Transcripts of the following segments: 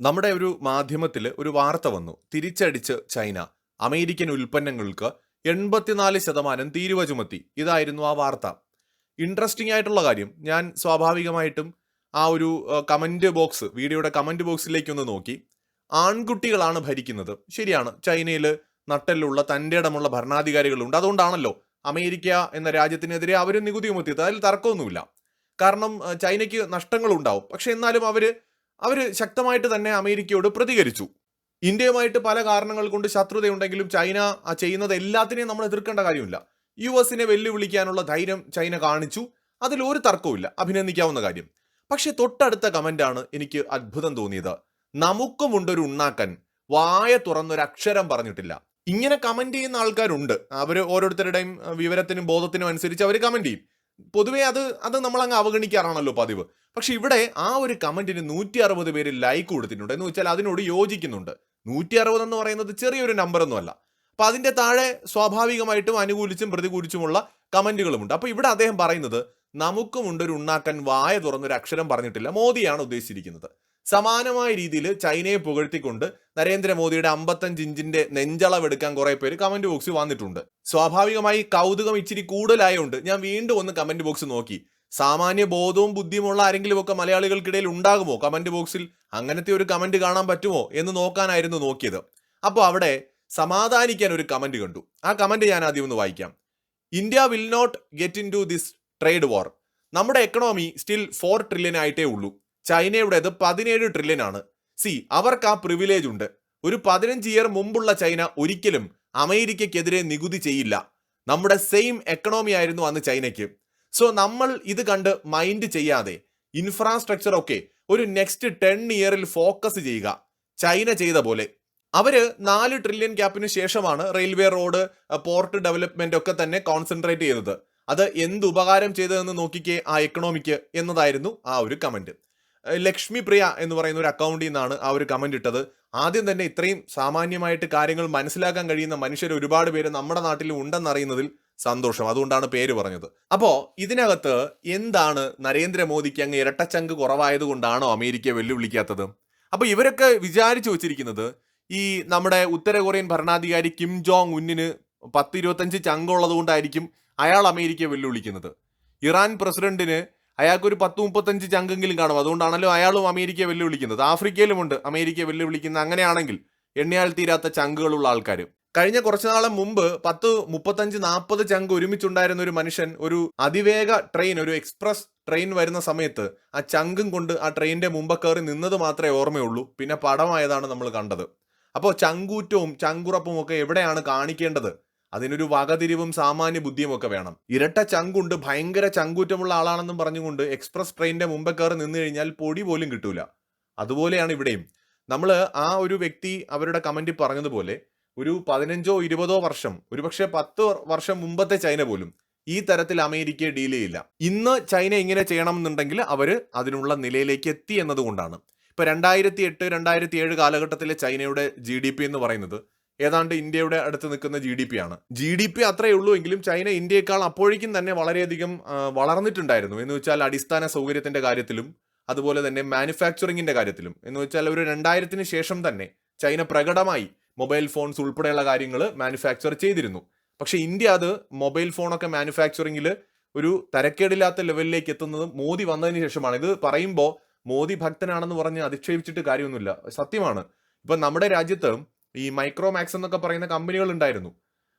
നമ്മുടെ ഒരു മാധ്യമത്തിൽ ഒരു വാർത്ത വന്നു. തിരിച്ചടിച്ച് ചൈന. അമേരിക്കൻ ഉൽപ്പന്നങ്ങൾക്ക് എൺപത്തിനാല് ശതമാനം തീരുവ ചുമത്തി. ഇതായിരുന്നു ആ വാർത്ത. ഇൻട്രസ്റ്റിംഗ് ആയിട്ടുള്ള കാര്യം. ഞാൻ സ്വാഭാവികമായിട്ടും ആ ഒരു കമന്റ് ബോക്സ് വീഡിയോയുടെ കമന്റ് ബോക്സിലേക്കൊന്ന് നോക്കി. ആൺകുട്ടികളാണ് ഭരിക്കുന്നത്. ശരിയാണ്. ചൈനയിൽ നട്ടലിലുള്ള തന്റെ ഇടമുള്ള ഭരണാധികാരികളുണ്ട്. അതുകൊണ്ടാണല്ലോ അമേരിക്ക എന്ന രാജ്യത്തിനെതിരെ അവർ നികുതി ചുമത്തിയത്. അതിൽ തർക്കമൊന്നുമില്ല. കാരണം ചൈനയ്ക്ക് നഷ്ടങ്ങളുണ്ടാവും. പക്ഷെ എന്നാലും അവർ അവർ ശക്തമായിട്ട് തന്നെ അമേരിക്കയോട് പ്രതികരിച്ചു. ഇന്ത്യയുമായിട്ട് പല കാരണങ്ങൾ കൊണ്ട് ശത്രുതയുണ്ടെങ്കിലും ചൈന ആ ചെയ്യുന്നത് എല്ലാത്തിനെയും നമ്മൾ എതിർക്കേണ്ട കാര്യമില്ല. യു എസിനെ വെല്ലുവിളിക്കാനുള്ള ധൈര്യം ചൈന കാണിച്ചു. അതിൽ ഒരു തർക്കവുമില്ല അഭിനന്ദിക്കാവുന്ന കാര്യം. പക്ഷെ തൊട്ടടുത്ത കമന്റാണ് എനിക്ക് അത്ഭുതം തോന്നിയത്. നമുക്കുമുണ്ടൊരു ഉണ്ണാക്കൻ. വായ തുറന്നൊരു അക്ഷരം പറഞ്ഞിട്ടില്ല. ഇങ്ങനെ കമന്റ് ചെയ്യുന്ന ആൾക്കാരുണ്ട്. അവർ ഓരോരുത്തരുടെയും വിവരത്തിനും ബോധത്തിനും അനുസരിച്ച് അവർ കമന്റ് ചെയ്യും. പൊതുവേ അത് അത് നമ്മൾ അങ്ങ് അവഗണിക്കാറാണല്ലോ പതിവ്. പക്ഷെ ഇവിടെ ആ ഒരു കമന്റിന് നൂറ്റി അറുപത് പേര് ലൈക്ക് കൊടുത്തിട്ടുണ്ട്. എന്ന് വെച്ചാൽ അതിനോട് യോജിക്കുന്നുണ്ട്. നൂറ്റി അറുപത് എന്ന് പറയുന്നത് ചെറിയൊരു നമ്പർ ഒന്നുമല്ല അപ്പൊ അതിന്റെ താഴെ സ്വാഭാവികമായിട്ടും അനുകൂലിച്ചും പ്രതികൂലിച്ചുമുള്ള കമന്റുകളുമുണ്ട്. അപ്പൊ ഇവിടെ അദ്ദേഹം പറയുന്നത് നമുക്കുമുണ്ട് ഒരു ഉണ്ണാക്കൻ വായ തുറന്നൊരു അക്ഷരം പറഞ്ഞിട്ടില്ല. മോദിയാണ് ഉദ്ദേശിച്ചിരിക്കുന്നത്. സമാനമായ രീതിയിൽ ചൈനയെ പുകഴ്ത്തിക്കൊണ്ട് നരേന്ദ്രമോദിയുടെ അമ്പത്തഞ്ച് ഇഞ്ചിന്റെ നെഞ്ചളവെടുക്കാൻ കുറെ പേര് കമന്റ് ബോക്സിൽ വന്നിട്ടുണ്ട്. സ്വാഭാവികമായി കൗതുകം ഇച്ചിരി കൂടുതലായതുകൊണ്ട് ഞാൻ വീണ്ടും ഒന്ന് കമന്റ് ബോക്സ് നോക്കി. സാമാന്യ ബോധവും ബുദ്ധിയുമുള്ള ആരെങ്കിലും ഒക്കെ മലയാളികൾക്കിടയിൽ ഉണ്ടാകുമോ കമന്റ് ബോക്സിൽ അങ്ങനത്തെ ഒരു കമന്റ് കാണാൻ പറ്റുമോ എന്ന് നോക്കാനായിരുന്നു നോക്കിയത്. അപ്പോൾ അവിടെ സമാധാനിക്കാൻ ഒരു കമന്റ് കണ്ടു. ആ കമന്റ് ഞാൻ ആദ്യം ഒന്ന് വായിക്കാം. India will not get into this trade war നമ്മുടെ എക്കണോമി സ്റ്റിൽ ഫോർ ട്രില്യൻ ആയിട്ടേ ഉള്ളൂ. ചൈനയുടേത് പതിനേഴ് ട്രില്യൺ ആണ്. സി അവർക്ക് ആ പ്രിവിലേജ് ഉണ്ട്. ഒരു പതിനഞ്ച് ഇയർ മുമ്പുള്ള ചൈന ഒരിക്കലും അമേരിക്കയ്ക്കെതിരെ നികുതി ചെയ്യില്ല. നമ്മുടെ സെയിം എക്കണോമി ആയിരുന്നു അന്ന് ചൈനയ്ക്ക്. സോ നമ്മൾ ഇത് കണ്ട് മൈൻഡ് ചെയ്യാതെ ഇൻഫ്രാസ്ട്രക്ചർ ഒക്കെ ഒരു നെക്സ്റ്റ് ടെൻ ഇയറിൽ ഫോക്കസ് ചെയ്യുക. ചൈന ചെയ്ത പോലെ. അവർ നാല് ട്രില്യൺ ക്യാപ്പിന് ശേഷമാണ് റെയിൽവേ റോഡ് പോർട്ട് ഡെവലപ്മെന്റ് ഒക്കെ തന്നെ കോൺസെൻട്രേറ്റ് ചെയ്തത് അത് എന്ത് ഉപകാരം ചെയ്തതെന്ന് നോക്കിക്കേ ആ എക്കണോമിക്ക് എന്നതായിരുന്നു ആ ഒരു കമന്റ് ലക്ഷ്മി പ്രിയ എന്ന് പറയുന്ന ഒരു അക്കൗണ്ടിൽ നിന്നാണ് ആ ഒരു കമന്റ് ഇട്ടത്. ആദ്യം തന്നെ ഇത്രയും സാമാന്യമായിട്ട് കാര്യങ്ങൾ മനസ്സിലാക്കാൻ കഴിയുന്ന മനുഷ്യർ ഒരുപാട് പേര് നമ്മുടെ നാട്ടിൽ ഉണ്ടെന്നറിയുന്നതിൽ സന്തോഷം. അതുകൊണ്ടാണ് പേര് പറഞ്ഞത്. അപ്പോൾ ഇതിനകത്ത് എന്താണ് നരേന്ദ്രമോദിക്ക് അങ്ങ് ഇരട്ടച്ചങ്ക് കുറവായത് കൊണ്ടാണോ അമേരിക്ക വെല്ലുവിളിക്കാത്തത്? അപ്പോൾ ഇവരൊക്കെ വിചാരിച്ചു വെച്ചിരിക്കുന്നത് ഈ നമ്മുടെ ഉത്തര കൊറിയൻ ഭരണാധികാരി കിം ജോങ് ഉന്നിന് പത്ത് ഇരുപത്തഞ്ച് ചങ്കുള്ളത് കൊണ്ടായിരിക്കും അയാൾ അമേരിക്കയെ വെല്ലുവിളിക്കുന്നത്. ഇറാൻ പ്രസിഡന്റിന് അയാൾക്കൊരു പത്ത് മുപ്പത്തഞ്ച് ചങ്കെങ്കിലും കാണും. അതുകൊണ്ടാണല്ലോ അയാളും അമേരിക്കയെ വെല്ലുവിളിക്കുന്നത്. ആഫ്രിക്കയിലുമുണ്ട് അമേരിക്കയെ വെല്ലുവിളിക്കുന്ന അങ്ങനെയാണെങ്കിൽ എണ്ണയാൽ തീരാത്ത ചങ്കുകളുള്ള ആൾക്കാർ കഴിഞ്ഞ കുറച്ചു നാളെ മുമ്പ് പത്ത് മുപ്പത്തഞ്ച് നാൽപ്പത് ചങ്ക് ഒരുമിച്ചുണ്ടായിരുന്ന ഒരു മനുഷ്യൻ ഒരു അതിവേഗ ട്രെയിൻ ഒരു എക്സ്പ്രസ് ട്രെയിൻ വരുന്ന സമയത്ത് ആ ചങ്കും കൊണ്ട് ആ ട്രെയിനിന്റെ മുമ്പ് കയറി നിന്നത് മാത്രമേ ഓർമ്മയുള്ളൂ. പിന്നെ പടമായതാണ് നമ്മൾ കണ്ടത്. അപ്പോൾ ചങ്കൂറ്റവും ചങ്കുറപ്പും ഒക്കെ എവിടെയാണ് കാണിക്കേണ്ടത്? അതിനൊരു വകതിരിവും സാമാന്യ ബുദ്ധിയും ഒക്കെ വേണം. ഇരട്ട ചങ്കുണ്ട് ഭയങ്കര ചങ്കൂറ്റമുള്ള ആളാണെന്നും പറഞ്ഞുകൊണ്ട് എക്സ്പ്രസ് ട്രെയിനിന്റെ മുമ്പ് കയറി നിന്ന് കഴിഞ്ഞാൽ പൊടി പോലും കിട്ടൂല. അതുപോലെയാണ് ഇവിടെയും. നമ്മൾ ആ ഒരു വ്യക്തി അവരുടെ കമന്റിൽ പറഞ്ഞതുപോലെ ഒരു പതിനഞ്ചോ ഇരുപതോ വർഷം ഒരുപക്ഷെ പത്ത് വർഷം മുമ്പത്തെ ചൈന പോലും ഈ തരത്തിൽ അമേരിക്കയെ ഡീൽ ചെയ്യില്ല. ഇന്ന് ചൈന ഇങ്ങനെ ചെയ്യണം എന്നുണ്ടെങ്കിൽ അവർ അതിനുള്ള നിലയിലേക്ക് എത്തി എന്നതുകൊണ്ടാണ്. ഇപ്പൊ രണ്ടായിരത്തി എട്ട് രണ്ടായിരത്തി ഏഴ് കാലഘട്ടത്തിലെ ചൈനയുടെ ജി ഡി പി എന്ന് പറയുന്നത് ഏതാണ്ട് ഇന്ത്യയുടെ അടുത്ത് നിൽക്കുന്ന ജി ഡി പി ആണ്. ജി ഡി പി അത്രയേ ഉള്ളൂ എങ്കിലും ചൈന ഇന്ത്യയെക്കാൾ അപ്പോഴേക്കും തന്നെ വളരെയധികം വളർന്നിട്ടുണ്ടായിരുന്നു. എന്ന് വെച്ചാൽ അടിസ്ഥാന സൗകര്യത്തിന്റെ കാര്യത്തിലും അതുപോലെ തന്നെ മാനുഫാക്ചറിങ്ങിന്റെ കാര്യത്തിലും. എന്ന് വെച്ചാൽ ഒരു രണ്ടായിരത്തിന് ശേഷം തന്നെ ചൈന പ്രകടമായി മൊബൈൽ ഫോൺസ് ഉൾപ്പെടെയുള്ള കാര്യങ്ങൾ മാനുഫാക്ചർ ചെയ്തിരുന്നു. പക്ഷെ ഇന്ത്യ അത് മൊബൈൽ ഫോണൊക്കെ മാനുഫാക്ചറിങ്ങിൽ ഒരു തരക്കേടില്ലാത്ത ലെവലിലേക്ക് എത്തുന്നത് മോദി വന്നതിന് ശേഷമാണ്. ഇത് പറയുമ്പോൾ മോദി ഭക്തനാണെന്ന് പറഞ്ഞ് അധിക്ഷേപിച്ചിട്ട് കാര്യമൊന്നുമില്ല. സത്യമാണ്. ഇപ്പൊ നമ്മുടെ രാജ്യത്ത് ഈ മൈക്രോമാക്സ് എന്നൊക്കെ പറയുന്ന കമ്പനികൾ ഉണ്ടായിരുന്നു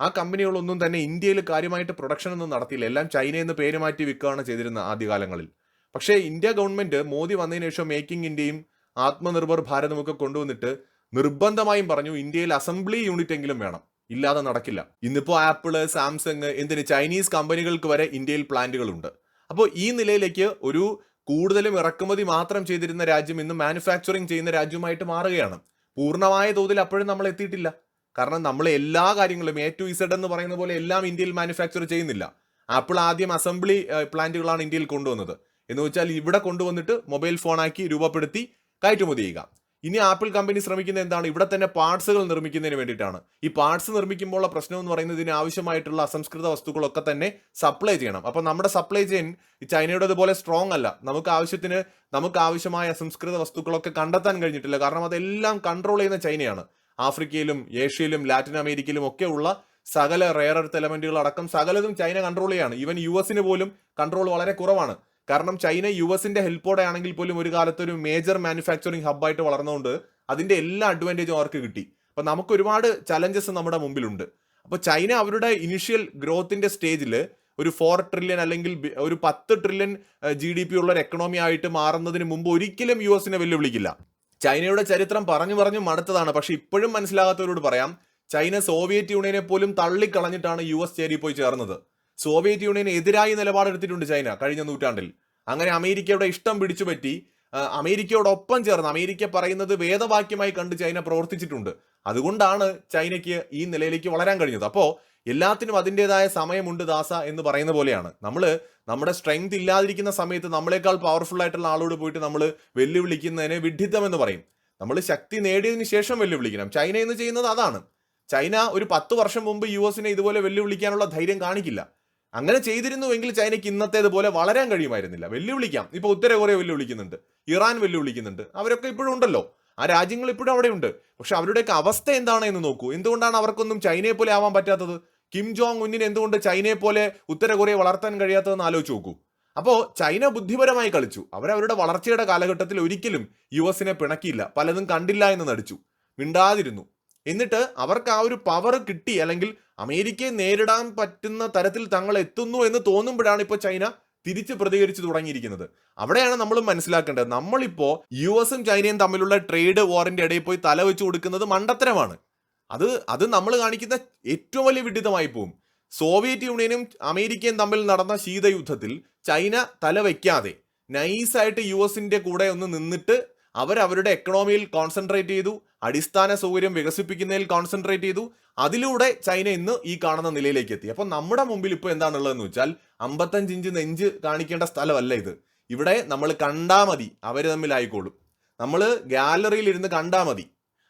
ആ കമ്പനികളൊന്നും തന്നെ ഇന്ത്യയിൽ കാര്യമായിട്ട് പ്രൊഡക്ഷൻ ഒന്നും നടത്തിയില്ല. എല്ലാം ചൈനയിൽ നിന്ന് പേര് മാറ്റി വിൽക്കുകയാണ് ചെയ്തിരുന്ന ആദ്യകാലങ്ങളിൽ. പക്ഷേ ഇന്ത്യ ഗവൺമെന്റ് മോദി വന്നതിന് ശേഷം മേക്കിംഗ് ഇന്ത്യയും ആത്മനിർഭർ ഭാരതും ഒക്കെ കൊണ്ടുവന്നിട്ട് നിർബന്ധമായും പറഞ്ഞു ഇന്ത്യയിൽ അസംബ്ലി യൂണിറ്റ് എങ്കിലും വേണം. ഇല്ലാതെ നടക്കില്ല. ഇന്നിപ്പോൾ ആപ്പിൾ സാംസങ് എന്തിന് ചൈനീസ് കമ്പനികൾക്ക് വരെ ഇന്ത്യയിൽ പ്ലാന്റുകളുണ്ട് അപ്പോൾ ഈ നിലയിലേക്ക് ഒരു കൂടുതലും ഇറക്കുമതി മാത്രം ചെയ്തിരുന്ന രാജ്യം ഇന്ന് മാനുഫാക്ചറിങ് ചെയ്യുന്ന രാജ്യമായിട്ട് മാറുകയാണ്. പൂർണമായ തോതിൽ അപ്പോഴും നമ്മൾ എത്തിയിട്ടില്ല. കാരണം നമ്മൾ എല്ലാ കാര്യങ്ങളും എ ടു ഇസഡ് എന്ന് പറയുന്ന പോലെ എല്ലാം ഇന്ത്യയിൽ മാനുഫാക്ചർ ചെയ്യുന്നില്ല. ആപ്പിൾ ആദ്യം അസംബ്ലി പ്ലാന്റുകളാണ് ഇന്ത്യയിൽ കൊണ്ടുവന്നത്. എന്ന് വെച്ചാൽ ഇവിടെ കൊണ്ടുവന്നിട്ട് മൊബൈൽ ഫോണാക്കി രൂപപ്പെടുത്തി കയറ്റുമതി ചെയ്യുക. ഇനി ആപ്പിൾ കമ്പനി ശ്രമിക്കുന്നത് എന്താണ്? ഇവിടെ തന്നെ പാർട്സുകൾ നിർമ്മിക്കുന്നതിന് വേണ്ടിയിട്ടാണ്. ഈ പാർട്സ് നിർമ്മിക്കുമ്പോഴുള്ള പ്രശ്നം എന്ന് പറയുന്നത് ഇതിന് ആവശ്യമായിട്ടുള്ള അസംസ്കൃത വസ്തുക്കളൊക്കെ തന്നെ സപ്ലൈ ചെയ്യണം. അപ്പോൾ നമ്മുടെ സപ്ലൈ ചെയിൻ ഈ ചൈനയുടെ അതുപോലെ സ്ട്രോങ് അല്ല. നമുക്ക് ആവശ്യത്തിന് നമുക്ക് ആവശ്യമായ അസംസ്കൃത വസ്തുക്കളൊക്കെ കണ്ടെത്താൻ കഴിഞ്ഞിട്ടില്ല. കാരണം അതെല്ലാം കൺട്രോൾ ചെയ്യുന്ന ചൈനയാണ്. ആഫ്രിക്കയിലും ഏഷ്യയിലും ലാറ്റിൻ അമേരിക്കയിലും ഒക്കെ ഉള്ള സകല റെയർ എർത്ത് എലമെന്റുകൾ അടക്കം സകലതും ചൈന കൺട്രോൾ ചെയ്യാണ്. ഈവൻ യു എസിന് പോലും കൺട്രോൾ വളരെ കുറവാണ്. കാരണം ചൈന യു എസിന്റെ ഹെൽപ്പോടെ ആണെങ്കിൽ പോലും ഒരു കാലത്ത് ഒരു മേജർ മാനുഫാക്ചറിങ് ഹബ്ബായിട്ട് വളർന്നുകൊണ്ട് അതിന്റെ എല്ലാ അഡ്വാന്റേജും അവർക്ക് കിട്ടി. അപ്പൊ നമുക്ക് ഒരുപാട് ചലഞ്ചസ് നമ്മുടെ മുമ്പിലുണ്ട്. അപ്പോൾ ചൈന അവരുടെ ഇനിഷ്യൽ ഗ്രോത്തിന്റെ സ്റ്റേജിൽ ഒരു ഫോർ ട്രില്യൺ അല്ലെങ്കിൽ ഒരു പത്ത് ട്രില്യൺ ജി ഡി പി ഉള്ള ഒരു എക്കണോമി ആയിട്ട് മാറുന്നതിന് മുമ്പ് ഒരിക്കലും യു എസിനെ വെല്ലുവിളിക്കില്ല. ചൈനയുടെ ചരിത്രം പറഞ്ഞു പറഞ്ഞു മടുത്തതാണ്. പക്ഷെ ഇപ്പോഴും മനസ്സിലാകാത്തവരോട് പറയാം ചൈന സോവിയറ്റ് യൂണിയനെ പോലും തള്ളിക്കളഞ്ഞിട്ടാണ് യു എസ് ചേരി പോയി ചേർന്നത്. സോവിയറ്റ് യൂണിയന് എതിരായി നിലപാടെടുത്തിട്ടുണ്ട് ചൈന കഴിഞ്ഞ നൂറ്റാണ്ടിൽ. അങ്ങനെ അമേരിക്കയുടെ ഇഷ്ടം പിടിച്ചുപറ്റി അമേരിക്കയോടൊപ്പം ചേർന്ന് അമേരിക്ക പറയുന്നത് വേദവാക്യമായി കണ്ട് ചൈന പ്രവർത്തിച്ചിട്ടുണ്ട്. അതുകൊണ്ടാണ് ചൈനയ്ക്ക് ഈ നിലയിലേക്ക് വളരാൻ കഴിഞ്ഞത്. അപ്പോൾ എല്ലാത്തിനും അതിന്റെതായ സമയമുണ്ട് ദാസ എന്ന് പറയുന്ന പോലെയാണ്. നമ്മൾ നമ്മുടെ സ്ട്രെങ്ത് ഇല്ലാതിരിക്കുന്ന സമയത്ത് നമ്മളെക്കാൾ പവർഫുൾ ആയിട്ടുള്ള ആളോട് പോയിട്ട് നമ്മൾ വെല്ലുവിളിക്കുന്നതിനെ വിഡ്ഢിത്തം എന്ന് പറയും. നമ്മൾ ശക്തി നേടിയതിന് ശേഷം വെല്ലുവിളിക്കണം. ചൈന എന്ന് ചെയ്യുന്നത് അതാണ്. ചൈന ഒരു പത്ത് വർഷം മുമ്പ് യു എസിനെ ഇതുപോലെ വെല്ലുവിളിക്കാനുള്ള ധൈര്യം കാണിക്കില്ല. അങ്ങനെ ചെയ്തിരുന്നുവെങ്കിൽ ചൈനയ്ക്ക് ഇന്നത്തേതുപോലെ വളരാൻ കഴിയുമായിരുന്നില്ല. വെല്ലുവിളിക്കാം. ഇപ്പോൾ ഉത്തര കൊറിയ വെല്ലുവിളിക്കുന്നുണ്ട്. ഇറാൻ വെല്ലുവിളിക്കുന്നുണ്ട്. അവരൊക്കെ ഇപ്പോഴും ഉണ്ടല്ലോ. ആ രാജ്യങ്ങൾ ഇപ്പോഴും അവിടെയുണ്ട്. പക്ഷെ അവരുടെയൊക്കെ അവസ്ഥ എന്താണ് എന്ന് നോക്കൂ. എന്തുകൊണ്ടാണ് അവർക്കൊന്നും ചൈനയെ പോലെ ആവാൻ പറ്റാത്തത്? കിം ജോങ് ഉന്നിന് എന്തുകൊണ്ട് ചൈനയെ പോലെ ഉത്തര കൊറിയ വളർത്താൻ കഴിയാത്തതെന്ന് ആലോചിച്ച് നോക്കൂ. അപ്പോൾ ചൈന ബുദ്ധിപരമായി കളിച്ചു. അവരവരുടെ വളർച്ചയുടെ കാലഘട്ടത്തിൽ ഒരിക്കലും യു എസിനെ പിണക്കിയില്ല. പലതും കണ്ടില്ല എന്ന് നടിച്ചു. മിണ്ടാതിരുന്നു. എന്നിട്ട് അവർക്ക് ആ ഒരു പവർ കിട്ടി അല്ലെങ്കിൽ അമേരിക്കയെ നേരിടാൻ പറ്റുന്ന തരത്തിൽ തങ്ങൾ എത്തുന്നു എന്ന് തോന്നുമ്പോഴാണ് ഇപ്പോൾ ചൈന തിരിച്ച് പ്രതികരിച്ചു തുടങ്ങിയിരിക്കുന്നത്. അവിടെയാണ് നമ്മൾ മനസ്സിലാക്കേണ്ടത്. നമ്മളിപ്പോൾ യു എസും ചൈനയും തമ്മിലുള്ള ട്രേഡ് വാറിന്റെ ഇടയിൽ പോയി തല വെച്ച് കൊടുക്കുന്നത് മണ്ടത്തരമാണ്. അത് അത് നമ്മൾ കാണിക്കുന്ന ഏറ്റവും വലിയ വിഡിതമായി പോകും സോവിയറ്റ് യൂണിയനും അമേരിക്കയും തമ്മിൽ നടന്ന ശീതയുദ്ധത്തിൽ ചൈന തല വയ്ക്കാതെ നൈസായിട്ട് യു എസിന്റെ കൂടെ ഒന്ന് നിന്നിട്ട് അവരവരുടെ എക്കണോമിയിൽ കോൺസെൻട്രേറ്റ് ചെയ്തു അടിസ്ഥാന സൗകര്യം വികസിപ്പിക്കുന്നതിൽ കോൺസെൻട്രേറ്റ് ചെയ്തു. അതിലൂടെ ചൈന ഇന്ന് ഈ കാണുന്ന നിലയിലേക്ക് എത്തി. അപ്പോൾ നമ്മുടെ മുമ്പിൽ ഇപ്പോൾ എന്താണുള്ളതെന്ന് വെച്ചാൽ അമ്പത്തഞ്ച് ഇഞ്ച് നെഞ്ച് കാണിക്കേണ്ട സ്ഥലമല്ല ഇത്. ഇവിടെ നമ്മൾ കണ്ടാൽ മതി അവർ തമ്മിലായിക്കോളും നമ്മൾ ഗാലറിയിൽ ഇരുന്ന് കണ്ടാൽ മതി.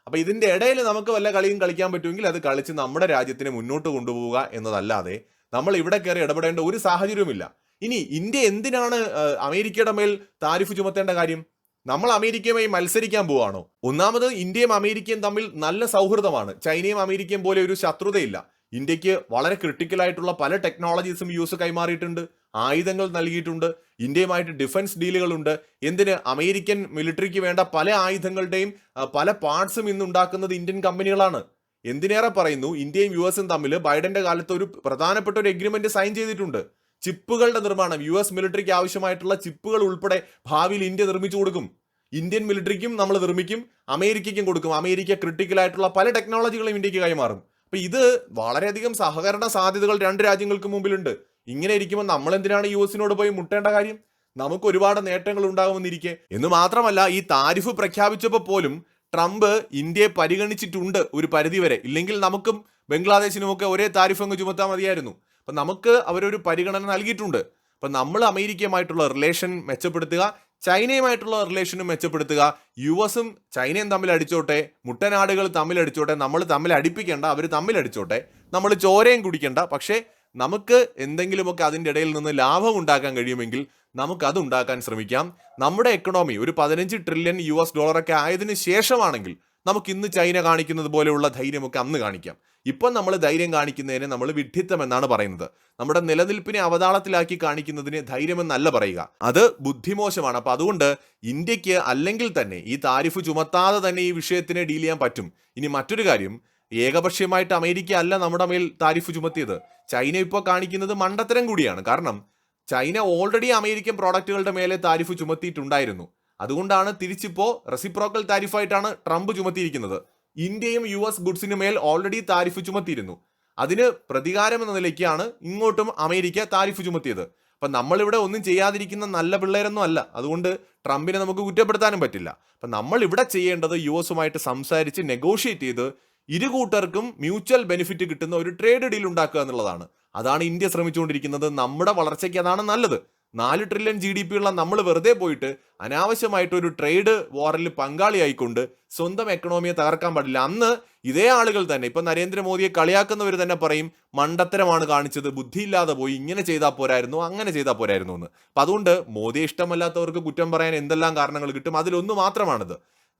അപ്പം ഇതിന്റെ ഇടയിൽ നമുക്ക് വല്ല കളിയും കളിക്കാൻ പറ്റുമെങ്കിൽ അത് കളിച്ച് നമ്മുടെ രാജ്യത്തിനെ മുന്നോട്ട് കൊണ്ടുപോവുക എന്നതല്ലാതെ നമ്മൾ ഇവിടെ കയറി ഇടപെടേണ്ട ഒരു സാഹചര്യവുമില്ല. ഇനി ഇന്ത്യ എന്തിനാണ് അമേരിക്കയുടെ മേൽ താരിഫ് ചുമത്തേണ്ട കാര്യം? നമ്മൾ അമേരിക്കയുമായി മത്സരിക്കാൻ പോവാണോ? ഒന്നാമത് ഇന്ത്യയും അമേരിക്കയും തമ്മിൽ നല്ല സൗഹൃദമാണ്. ചൈനയും അമേരിക്കയും പോലെ ഒരു ശത്രുതയില്ല. ഇന്ത്യയ്ക്ക് വളരെ ക്രിട്ടിക്കൽ ആയിട്ടുള്ള പല ടെക്നോളജീസും യൂസ് കൈമാറിയിട്ടുണ്ട്. ആയുധങ്ങൾ നൽകിയിട്ടുണ്ട്. ഇന്ത്യയുമായിട്ട് ഡിഫൻസ് ഡീലുകളുണ്ട് എന്തിന്? അമേരിക്കൻ മിലിറ്ററിക്ക് വേണ്ട പല ആയുധങ്ങളുടെയും പല പാർട്സും ഇന്ന് ഉണ്ടാക്കുന്നത് ഇന്ത്യൻ കമ്പനികളാണ്. എന്തിനേറെ പറയുന്നു? ഇന്ത്യയും യു എസും തമ്മിൽ ബൈഡന്റെ കാലത്ത് ഒരു പ്രധാനപ്പെട്ട ഒരു എഗ്രിമെന്റ് സൈൻ ചെയ്തിട്ടുണ്ട്. ചിപ്പുകളുടെ നിർമ്മാണം. യു എസ് മിലിറ്ററിക്ക് ആവശ്യമായിട്ടുള്ള ചിപ്പുകൾ ഉൾപ്പെടെ ഭാവിയിൽ ഇന്ത്യ നിർമ്മിച്ചു കൊടുക്കും. ഇന്ത്യൻ മിലിറ്ററിക്കും നമ്മൾ നിർമ്മിക്കും. അമേരിക്കയ്ക്കും കൊടുക്കും. അമേരിക്ക ക്രിട്ടിക്കലായിട്ടുള്ള പല ടെക്നോളജികളും ഇന്ത്യയ്ക്ക് കൈമാറും. അപ്പൊ ഇത് വളരെയധികം സഹകരണ സാധ്യതകൾ രണ്ട് രാജ്യങ്ങൾക്ക് മുമ്പിലുണ്ട്. ഇങ്ങനെ ഇരിക്കുമ്പോൾ നമ്മൾ എന്തിനാണ് യു എസിനോട് പോയി മുട്ടേണ്ട കാര്യം? നമുക്ക് ഒരുപാട് നേട്ടങ്ങൾ ഉണ്ടാകുമെന്നിരിക്കെ. എന്ന് മാത്രമല്ല ഈ താരിഫ് പ്രഖ്യാപിച്ചപ്പോൾ പോലും ട്രംപ് ഇന്ത്യയെ പരിഗണിച്ചിട്ടുണ്ട് ഒരു പരിധിവരെ. ഇല്ലെങ്കിൽ നമുക്കും ബംഗ്ലാദേശിനുമൊക്കെ ഒരേ താരിഫ് അങ്ങ് ചുമത്താൻ മതിയായിരുന്നു. അപ്പൊ നമുക്ക് അവരൊരു പരിഗണന നൽകിയിട്ടുണ്ട്. അപ്പം നമ്മൾ അമേരിക്കയുമായിട്ടുള്ള റിലേഷൻ മെച്ചപ്പെടുത്തുക ചൈനയുമായിട്ടുള്ള റിലേഷനും മെച്ചപ്പെടുത്തുക യു എസും ചൈനയും തമ്മിൽ അടിച്ചോട്ടെ മുട്ടനാടുകൾ തമ്മിൽ അടിച്ചോട്ടെ നമ്മൾ തമ്മിൽ അടിപ്പിക്കേണ്ട അവർ തമ്മിൽ അടിച്ചോട്ടെ നമ്മൾ ചോരയും കുടിക്കേണ്ട. പക്ഷേ നമുക്ക് എന്തെങ്കിലുമൊക്കെ അതിന്റെ ഇടയിൽ നിന്ന് ലാഭം ഉണ്ടാക്കാൻ കഴിയുമെങ്കിൽ നമുക്ക് അത് ഉണ്ടാക്കാൻ ശ്രമിക്കാം. നമ്മുടെ എക്കണോമി ഒരു പതിനഞ്ച് ട്രില്യൺ യു എസ് ഡോളറൊക്കെ ആയതിനു ശേഷമാണെങ്കിൽ നമുക്ക് ഇന്ന് ചൈന കാണിക്കുന്നത് പോലെയുള്ള ധൈര്യമൊക്കെ അന്ന് കാണിക്കാം. ഇപ്പം നമ്മൾ ധൈര്യം കാണിക്കുന്നതിനെ നമ്മൾ വിഡ്ഢിത്തം എന്നാണ് പറയുന്നത്. നമ്മുടെ നിലനിൽപ്പിനെ അവതാളത്തിലാക്കി കാണിക്കുന്നതിന് ധൈര്യമെന്നല്ല പറയുക. അത് ബുദ്ധിമോശമാണ്. അപ്പം അതുകൊണ്ട് ഇന്ത്യയ്ക്ക് അല്ലെങ്കിൽ തന്നെ ഈ താരിഫ് ചുമത്താതെ തന്നെ ഈ വിഷയത്തിനെ ഡീൽ ചെയ്യാൻ പറ്റും. ഇനി മറ്റൊരു കാര്യം ഏകപക്ഷീയമായിട്ട് അമേരിക്ക അല്ല നമ്മുടെ മേൽ താരിഫ് ചുമത്തിയത്. ചൈന ഇപ്പോൾ കാണിക്കുന്നത് മണ്ടത്തരം കൂടിയാണ്. കാരണം ചൈന ഓൾറെഡി അമേരിക്കൻ പ്രോഡക്റ്റുകളുടെ മേലെ താരിഫ് ചുമത്തിയിട്ടുണ്ടായിരുന്നു. അതുകൊണ്ടാണ് തിരിച്ചിപ്പോ റെസിപ്രോക്കൽ താരിഫായിട്ടാണ് ട്രംപ് ചുമത്തിയിരിക്കുന്നത്. ഇന്ത്യയും യു എസ് ഗുഡ്സിന് മേൽ ഓൾറെഡി താരിഫ് ചുമത്തിയിരുന്നു. അതിന് പ്രതികാരം എന്ന നിലയ്ക്കാണ് ഇങ്ങോട്ടും അമേരിക്ക താരിഫ് ചുമത്തിയത്. അപ്പൊ നമ്മളിവിടെ ഒന്നും ചെയ്യാതിരിക്കുന്ന നല്ല പിള്ളേരൊന്നും അല്ല. അതുകൊണ്ട് ട്രംപിനെ നമുക്ക് കുറ്റപ്പെടുത്താനും പറ്റില്ല. അപ്പൊ നമ്മൾ ഇവിടെ ചെയ്യേണ്ടത് യു എസുമായിട്ട് സംസാരിച്ച് നെഗോഷിയേറ്റ് ചെയ്ത് ഇരു കൂട്ടർക്കും മ്യൂച്വൽ ബെനിഫിറ്റ് കിട്ടുന്ന ഒരു ട്രേഡ് ഡീൽ ഉണ്ടാക്കുക എന്നുള്ളതാണ്. അതാണ് ഇന്ത്യ ശ്രമിച്ചുകൊണ്ടിരിക്കുന്നത്. നമ്മുടെ വളർച്ചയ്ക്ക് അതാണ് നല്ലത്. നാല് ട്രില്യൺ ജി ഡി പി ഉള്ള നമ്മൾ വെറുതെ പോയിട്ട് അനാവശ്യമായിട്ട് ഒരു ട്രേഡ് വാറിൽ പങ്കാളിയായിക്കൊണ്ട് സ്വന്തം എക്കണോമിയെ തകർക്കാൻ പാടില്ല. അന്ന് ഇതേ ആളുകൾ തന്നെ ഇപ്പം നരേന്ദ്രമോദിയെ കളിയാക്കുന്നവർ തന്നെ പറയും മണ്ടത്തരമാണ് കാണിച്ചത് ബുദ്ധിയില്ലാതെ പോയി ഇങ്ങനെ ചെയ്താൽ പോരായിരുന്നു അങ്ങനെ ചെയ്താൽ പോരായിരുന്നു എന്ന്. അപ്പം അതുകൊണ്ട് മോദിയെ ഇഷ്ടമല്ലാത്തവർക്ക് കുറ്റം പറയാൻ എന്തെല്ലാം കാരണങ്ങൾ കിട്ടും? അതിലൊന്ന് മാത്രമാണിത്.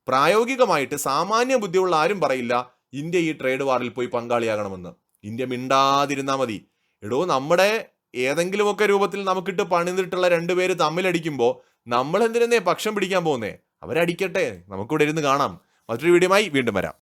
പ്രായോഗികമായിട്ട് സാമാന്യ ബുദ്ധിയുള്ള ആരും പറയില്ല ഇന്ത്യ ഈ ട്രേഡ് വാറിൽ പോയി പങ്കാളിയാകണമെന്ന്. ഇന്ത്യ മിണ്ടാതിരുന്നാൽ മതി. എടോ നമ്മുടെ ഏതെങ്കിലുമൊക്കെ രൂപത്തിൽ നമുക്കിട്ട് പണിതിട്ടുള്ള രണ്ടുപേര് തമ്മിലടിക്കുമ്പോൾ നമ്മൾ എന്തിനെന്നേ പക്ഷം പിടിക്കാൻ പോകുന്നേ? അവരടിക്കട്ടെ. നമുക്കിവിടെ ഇരുന്ന് കാണാം. മറ്റൊരു വീഡിയോമായി വീണ്ടും വരാം.